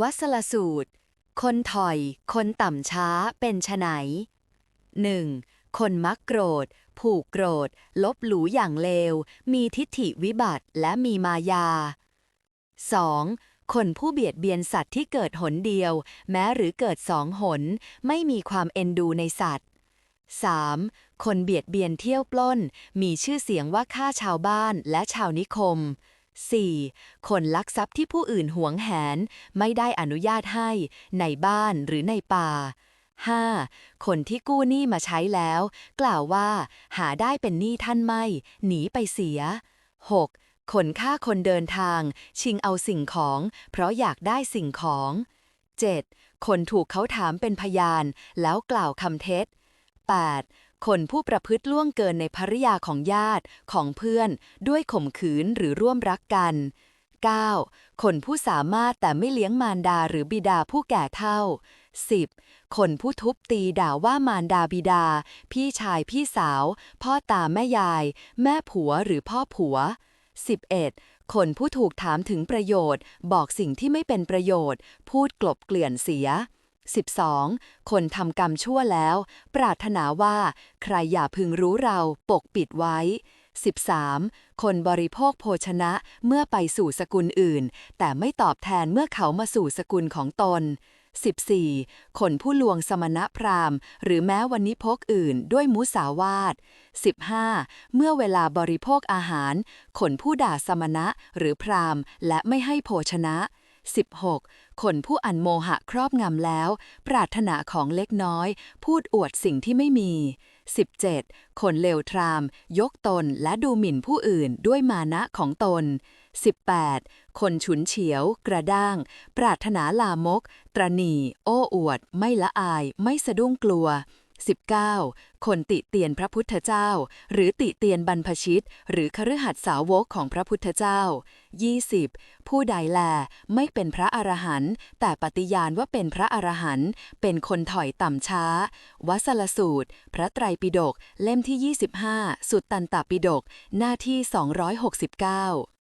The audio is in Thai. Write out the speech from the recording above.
วัสลสูตร คนถอย คนต่ำช้าเป็นไฉน 1. คนมักโกรธ ผูกโกรธ ลบหลู่อย่างเลว มีทิฏฐิวิบัติและมีมายา 2. คนผู้เบียดเบียนสัตว์ที่เกิดหนเดียว แม้หรือเกิดสองหน ไม่มีความเอ็นดูในสัตว์ 3. คนเบียดเบียนเที่ยวปล้น มีชื่อเสียงว่าฆ่าชาวบ้านและชาวนิคม 4. คนลักทรัพย์ที่ผู้อื่นหวงแหน ไม่ได้อนุญาตให้ ในบ้านหรือในป่า 5. คนที่กู้หนี้มาใช้แล้ว กล่าวว่า หาได้เป็นหนี้ท่านไม่ หนีไปเสีย 6. คนฆ่าคนเดินทาง ชิงเอาสิ่งของ เพราะอยากได้สิ่งของ 7. คนถูกเขาถามเป็นพยาน แล้วกล่าวคำเท็จ 8. คนผู้ประพฤติล่วงเกินในภริยาของญาติของเพื่อน ด้วยข่มขืนหรือร่วมรักกัน 9. คนผู้สามารถแต่ไม่เลี้ยงมารดาหรือบิดาผู้แก่เท่า 10. คนผู้ทุบตีด่าว่ามารดาบิดา พี่ชายพี่สาว พ่อตาแม่ยาย แม่ผัวหรือพ่อผัว 11. คนผู้ถูกถามถึงประโยชน์ บอกสิ่งที่ไม่เป็นประโยชน์ พูดกลบเกลื่อนเสีย 12. คนทำกรรมชั่วแล้ว ปรารถนาว่า ใครอย่าพึงรู้เราปกปิดไว้ 13. คนบริโภคโภชนะเมื่อไปสู่สกุลอื่น แต่ไม่ตอบแทนเมื่อเขามาสู่สกุลของตน 14. คนผู้ลวงสมณะพราหมณ์ หรือแม้วันนี้พกอื่นด้วยมุสาวาท 15. เมื่อเวลาบริโภคอาหาร คนผู้ด่าสมณะหรือพราหมณ์ และไม่ให้โภชนะ 16. คนผู้อันโมหะครอบงำแล้ว ปรารถนาของเล็กน้อย พูดอวดสิ่งที่ไม่มี 17. คนเลวทราม ยกตนและดูหมิ่นผู้อื่นด้วยมานะของตน 18. คนฉุนเฉียว กระด้าง ปรารถนาลามก ตรณี โอ้อวด ไม่ละอาย ไม่สะดุ้งกลัว 19. คนติเตียนพระพุทธเจ้า หรือติเตียนบรรพชิต หรือคฤหัสถ์สาวกของพระพุทธเจ้า 20. ผู้ใดแลไม่เป็นพระอรหันต์แต่ปฏิญาณว่าเป็นพระอรหันต์เป็นคนถอยต่ำช้า วัสลสูตร พระไตรปิฎกเล่มที่ 25 สุตตันตปิฎกหน้าที่ 269